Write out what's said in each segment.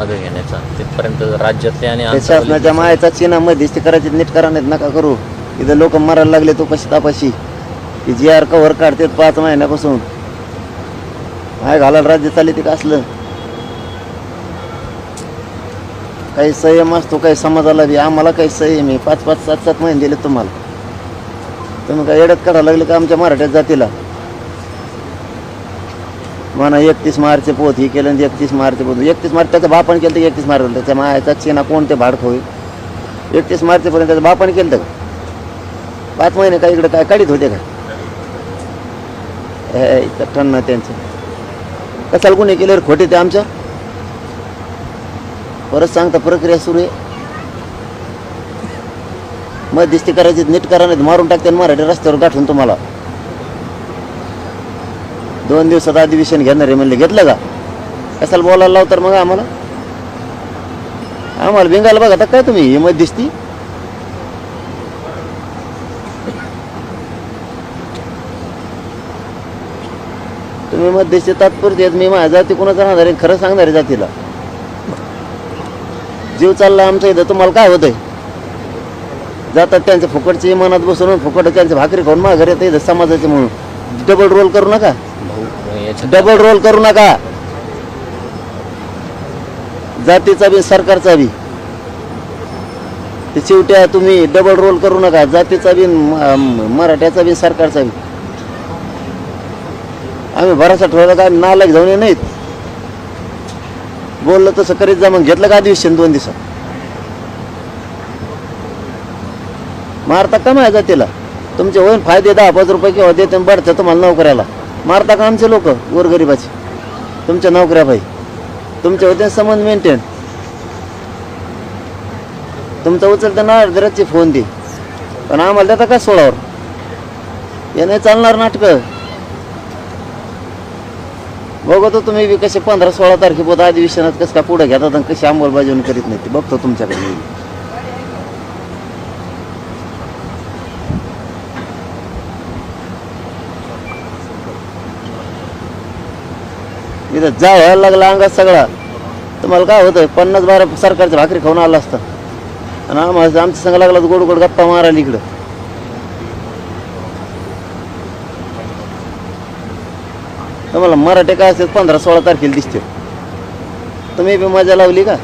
मागे घेण्याचा. तिथपर्यंत राज्यातले आणि शासनाच्या मायाचा चिन्हा मध्यस्थी करायची नीट करा नाहीत नका करू. इथं लोक मरायला लागले तो कशी तापाशी. की जी आर कव्हर काढतात पाच महिन्यापासून. माय घालायला राज्य चालले ते का असलं? काही संयम असतो काही समाजाला बी. आम्हाला काही संयम आहे. पाच पाच सात सात महिने दिले तुम्हाला. तुम्ही काय येड्यात काढायला लागले का आमच्या मराठ्यात जातीला? म्हणा एकतीस मार्च पोत ही केलं एकतीस मार्च पोत. एकतीस मार्च त्याचं बापण केलं तर एकतीस मार्च त्याच्या मायाचा चेना कोणते भाडक होईल एकतीस मार्चपर्यंत त्याचं बापण केलं तर? पाच महिने काय इकडे काय काढीत होते का? हे त्यांचं. कशाला कोणी केलं खोटे ते आमच्या? परत सांगता प्रक्रिया सुरू आहे. मध्यस्थी करायची नीट करा नाही मारून टाकते आणि मराठी रस्त्यावर गाठून तुम्हाला. दोन दिवसात अधिवेशन घेणार आहे म्हणले घेतलं का? कशाला बोलायला लावतर मग आम्हाला? आम्हाला बिंगाला बघा आता काय तुम्ही ही दिसती? तुम्ही मध्यस्थी तात्पुरते मी माझ्या जाती कोणाचा राहणार आहे खरं सांगणार आहे जातीला. जीव चालला आमच्या इथं तुम्हाला काय होतंय? जातात त्यांच्या फुकटची इमानात बसून फुकट त्यांच्या भाकरी खाऊन माघार येतं समाजाचे म्हणून. डबल रोल करू नका. डबल रोल करू नका. जातीचा बी सरकारचा बी. ते शेवट्या तुम्ही डबल रोल करू नका. जातीचा बी म- मराठ्याचा बी सरकारचा बी. आम्ही भरासा ठेवला का? नालायक जाऊन ये नाहीत बोललं तसं करीत जा. मग घेतलं का अधिवेशन दोन दिवसात? मारता का माझ्या जातीला? तुमचे होईन फायदे दहा पाच रुपये किंवा देते बढतं तुम्हाला नोकऱ्याला. मारता का आमचे लोक? गोरगरिबाचे. तुमच्या नोकऱ्या भाई तुमच्या होते संबंध मेंटेन तुमचं उचलता ना दरचे फोन दे. पण आम्हाला देता का सोळावर? याने नाही चालणार नाटकं. बघतो तुम्ही कसे पंधरा सोळा तारखेपर्यंत अधिवेशनात कसं का पुढे घेतात आणि कशी अंमलबजावणी करीत नाही ते. बघतो तुमच्याकडे इथं जा व्हायला लागला अंगात सगळा. तुम्हाला काय होतं पन्नास बारा सरकारच्या भाकरी खाऊन आला असता. आणि आम्हाला आमच्या संग लागला तर गोड गोड गप्पा मारायला इकडं. तुम्हाला मराठी काय असते पंधरा सोळा तारखेला दिसते तुम्ही बी मजा लावली का?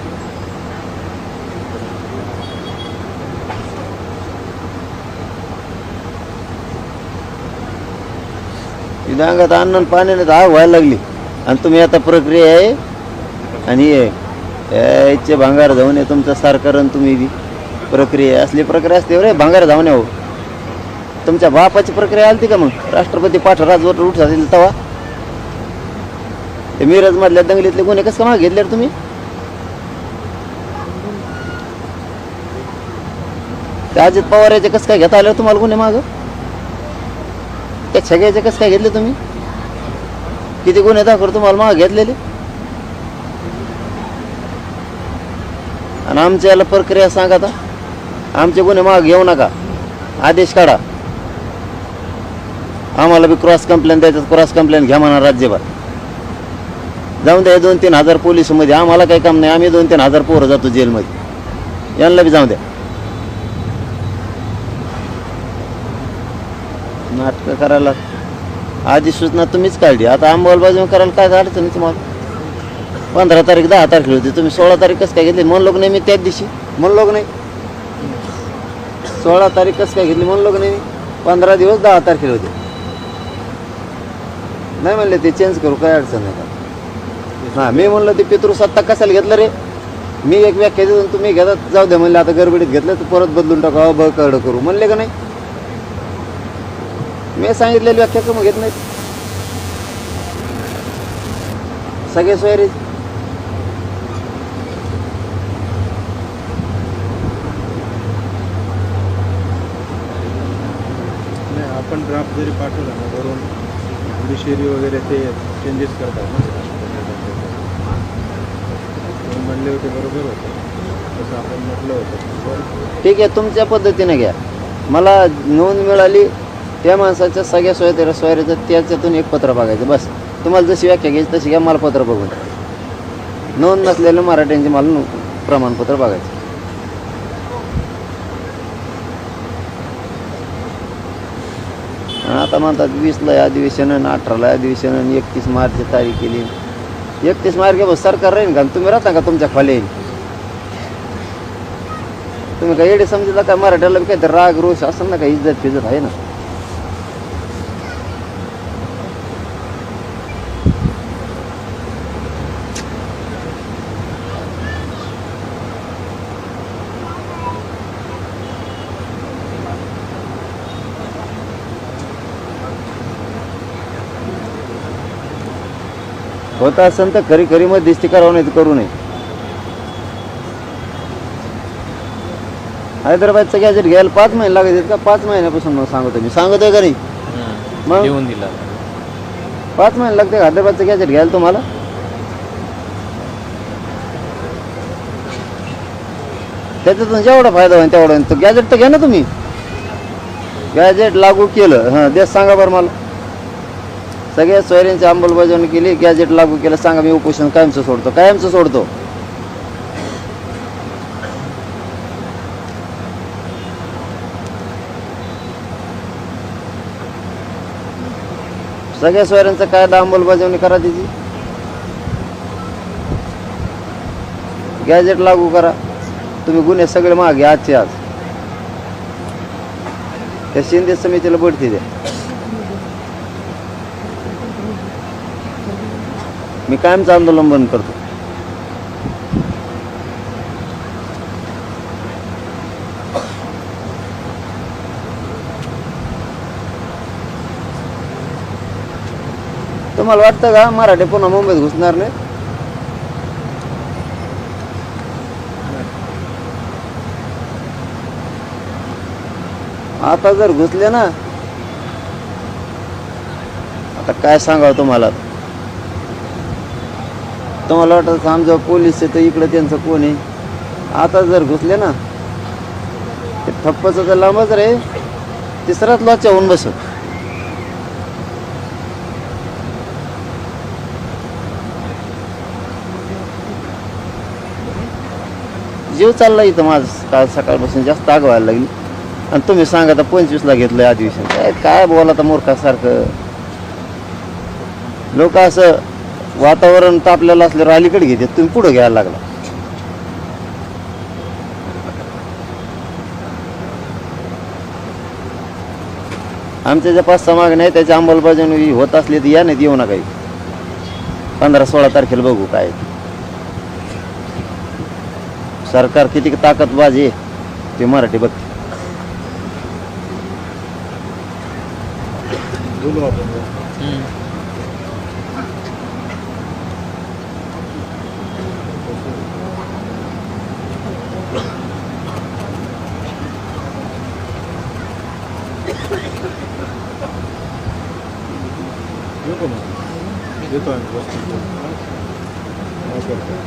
इथं अंगात अन्न पाण्याने तर आग व्हायला लागली. आणि तुम्ही आता प्रक्रिया आहे आणि याचे भांगार जाऊन आहे तुमचं सरकार आणि तुम्ही बी. प्रक्रिया असली प्रक्रिया असते रे भांगार जाऊन हो. तुमच्या बापाची प्रक्रिया आलती का मग? राष्ट्रपती पाठ राजवट उठ झालेली तवा ते मिरजमधल्या दंगलीतले गुन्हे कसं मागे घेतले तुम्ही? ते अजित पवार याचे कसं काय घेता आले हो तुम्हाला गुन्हे माग? त्या छग्याचे कसं काय घेतले तुम्ही? किती गुन्हे दाखल तुम्हाला माग घेतलेले? आणि आमच्या याला प्रक्रिया सांगा आता. आमचे गुन्हे माग घेऊ नका. आदेश काढा. आम्हाला बी क्रॉस कंप्लेंट द्यायचं क्रॉस कंप्लेंट घ्या म्हणा राज्यभर. जाऊन द्या दोन तीन हजार पोलीसमध्ये. आम्हाला काही काम नाही. आम्ही दोन तीन हजार पोरं जातो जेलमध्ये. यांना बी जाऊ द्या. नाटकं करायला आधी सूचना तुम्हीच काढली. आता अंमलबजावणी करायला काय अडचण आहे तुम्हाला? पंधरा तारीख दहा तारखेला होती. तुम्ही सोळा तारीख कसं काय घेतली? म्हणलो नाही मी त्याच दिवशी. म्हणलो नाही. सोळा तारीख कसं काय घेतली? म्हणलो नाही मी. पंधरा दिवस दहा तारखेला होते. नाही म्हणले ते चेंज करू काय अडचण नाही. का हां मी म्हणलं ते पितृसत्ता कशाला घेतलं रे? मी एक व्याख्या देतो तुम्ही घेतात. जाऊ द्या म्हणले आता गडबडीत घेतलं तर परत बदलून टाका. ब कडं करू. म्हणले का नाही? मी सांगितलेली व्याख्या का मग घेत नाहीत. सगळे सोयरे. नाही आपण ड्राफ्ट जरी पाठवला ना वरून जुडिशरी वगैरे ते चेंजेस करतात ना. म्हणले होते बरोबर होतं. तसं आपण म्हटलं होतं. ठीक आहे तुमच्या पद्धतीने घ्या. मला नोंद मिळाली. त्या माणसाच्या सगळ्या सोयऱ्या सोयऱ्याचं त्याच्यातून एक पत्र बघायचं बस. तुम्हाला जशी व्याख्या घ्यायची तशी घ्या मला पत्र बघून. नोंद नसलेलं मराठ्यांचे मला प्रमाणपत्र बघायचं. आता म्हणतात वीसला अधिवेशन आणि अठराला अधिवेशन आणि एकतीस मार्चची तारीख केली. एकतीस मार्च बस सरकार राहील का? तुम्ही राहता का तुमच्या खाली तुम्ही काय एडे समजला का? मराठ्याला काहीतरी राग रोष असं ना का इज्जत फिजत आहे ना? होत असेल तर खरी खरी मध्यस्थी करावं नाही तर करू नये. हैदराबादचं गॅजेट घ्यायला पाच महिने लागत आहेत का? पाच महिन्यापासून मग सांगतो मी. सांगतोय का नाही. मग? लिहून दिला. पाच महिने लागते का हैदराबादचं गॅजेट घ्यायला तुम्हाला? त्याच्यातून जेवढा फायदा होईल तेवढा होईल. तो गॅजेट तर घ्या ना तुम्ही. गॅजेट लागू केलं. हां देश सांगा बरं मला. सगळ्या सोयऱ्यांची अंमलबजावणी केली गॅजेट लागू केलं सांगा मी उपोषण कायमचं सोडतो कायमचं सोडतो. सगळ्या सोयऱ्यांचा कायदा अंमलबजावणी करा त्याची गॅजेट लागू करा. तुम्ही गुन्हे सगळे मागे आजचे आज. त्या शिंदे समितीला बढती द्या. मी कायमचं आंदोलन बंद करतो. तुम्हाला वाटतं का मराठी पुन्हा मुंबईत घुसणार नाही आता जर घुसले ना आता काय सांगावं तुम्हाला? तुम्हाला वाटत आमचं पोलीस आहे तर इकडे त्यांचं कोण आहे? आता जर घुसले ना ते ठप्पचं तर लांबच रे. तिसराच लॉच्या होऊन बसत जीव चालला इथं माझं. काल सकाळपासून जास्त आग व्हायला लागली. आणि तुम्ही सांगा तर पंचवीसला घेतलं अधिवेशन काय काय बोला तर मूर्खासारखं. लोक असं वातावरण तापलेलं असल्यावर अलीकडे घेते तुम्ही पुढे घ्यायला लागला. आमच्या ज्या पाच सहा मागण्या आहेत त्याची अंमलबजावणी होत असली तर या नाहीत येऊ नका काही पंधरा सोळा तारखेला बघू काय सरकार किती ताकदबाज आहे ते मराठी बघ येतो मग येतो आम्ही बसतो काय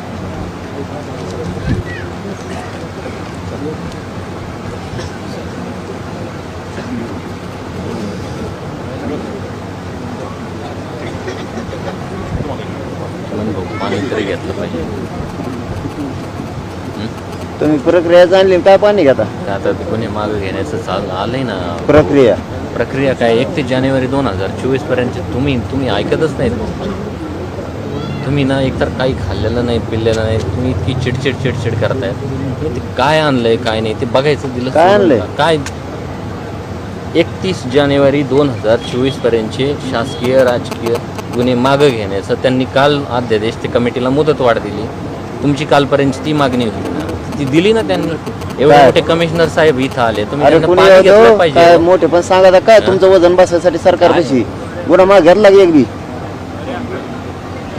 पाणी तरी घेतलं पाहिजे तुम्ही प्रक्रिया जाणली काय पाणी घेता? आता कोणी मागं घेण्याचं चाल आलंय ना. प्रक्रिया? प्रक्रिया काय? एकतीस जानेवारी दोन हजार चोवीसपर्यंत तुम्ही तुम्ही ऐकतच नाहीत. तुम्ही ना एकतर काही खाल्लेलं नाही पिल्लेलं नाही तुम्ही इतकी चिडचिड चिडचिड करतायत. ते काय आणलंय काय नाही ते बघायचं दिलं काय आणलंय? काय? एकतीस जानेवारी दोन हजार चोवीस पर्यंतचे शासकीय राजकीय गुन्हे मागं घेण्याचं त्यांनी काल अध्यादेश ते कमिटीला मुदत वाढ दिली. तुमची कालपर्यंतची ती मागणी होती. ती दिली ना त्यांनी. एवढे काय? मोठे कमिशनर साहेब इथं आले. तुम्ही अरे त्यांना कुणी पाणी घेतलं येतो पाहिजे. काय मोठे पण सांगा आता काय? तुमचं वजन बसायसाठी सरकार? कशी? गुन्हा माग घेतला की एक बी?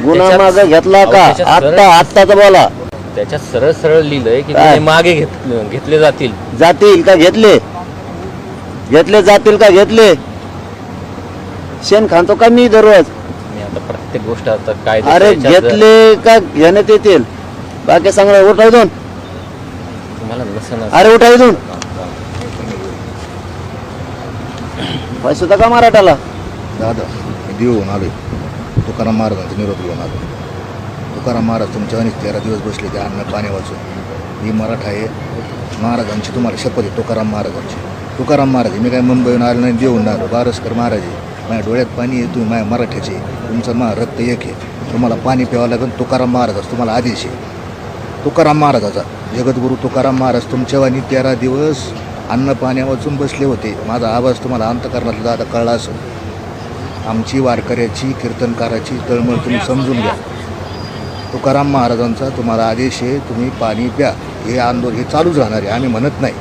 गुन्हा त्याच्यात- माग घेतला अहो, का? त्याच्यात सरळ- आत्ता आत्ताचा बोला. त्याच्यात सरळ सरळ लिहिलंय की काय? मागे घेत घेतले जातील. जातील का घेतले? घेतले जातील का घेतले? शेण खातो का मी दररोज? मी आता प्रत्येक गोष्ट आता काय अरे घेतले का घेण्यात येतील? बाकी सांगणार उठा इथून तुम्हाला नसेल अरे उठा इथून. पैसे सुद्धा का मराठाला? दादा मी देऊन आलोय. तुकाराम महाराजांचा निरोप घेऊन आलो तुकाराम महाराज तुमच्या अनेक तेरा दिवस बसले ते अन्न पाणी वाचून ही मराठा आहे. महाराजांची तुम्हाला शपथ आहे तुकाराम महाराजांची. तुकाराम महाराज आहे. मी काय मुंबईहून आलो नाही देऊन आलो. बारसकर महाराज आहे. माझ्या डोळ्यात पाणी आहे तुम्ही माझ्या मराठ्याचे. तुमचं मा रक्त एक आहे. तुम्हाला पाणी प्यावं लागेल तुकाराम महाराजाचा तुम्हाला आदेश आहे. तुकाराम महाराजाचा. जगद्गुरू तुकाराम महाराज तुमच्यावानी तेरा दिवस अन्न पाण्या वाचून बसले होते. माझा आवाज तुम्हाला अंतकरणातला आता कळला असेल. आमची वारकऱ्याची कीर्तनकाराची तळमळ तुम्ही समजून घ्या. तुकाराम महाराजांचा तुम्हाला आदेश आहे तुम्ही पाणी प्या. हे आंदोलन हे चालूच राहणार आहे. आम्ही म्हणत नाही.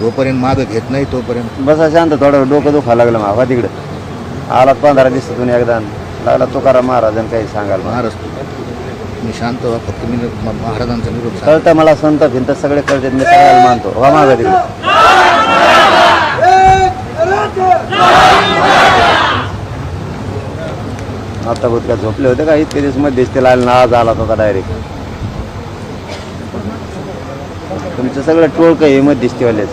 जोपर्यंत मागं घेत नाही तोपर्यंत बसा शांत थोडं डोकं दुखा लागलं मावा तिकडे. आलात पंधरा दिवसातून एकदा. लागला तुकाराम महाराजांनी काही सांगायला. महाराज मी शांत व्हा फक्त मी म- महाराजांचा निरोप सांग कळतं मला संत भिंत सगळे कळतात मी सगळ्याला मानतो. हो मागा तिकडे आता बहुत काय झोपले होते का? इतके दिवसमध्ये दिसते लाल ना आज आला होता डायरेक्ट तुमचं सगळं टोळकं हे मत दिसतेवालेच.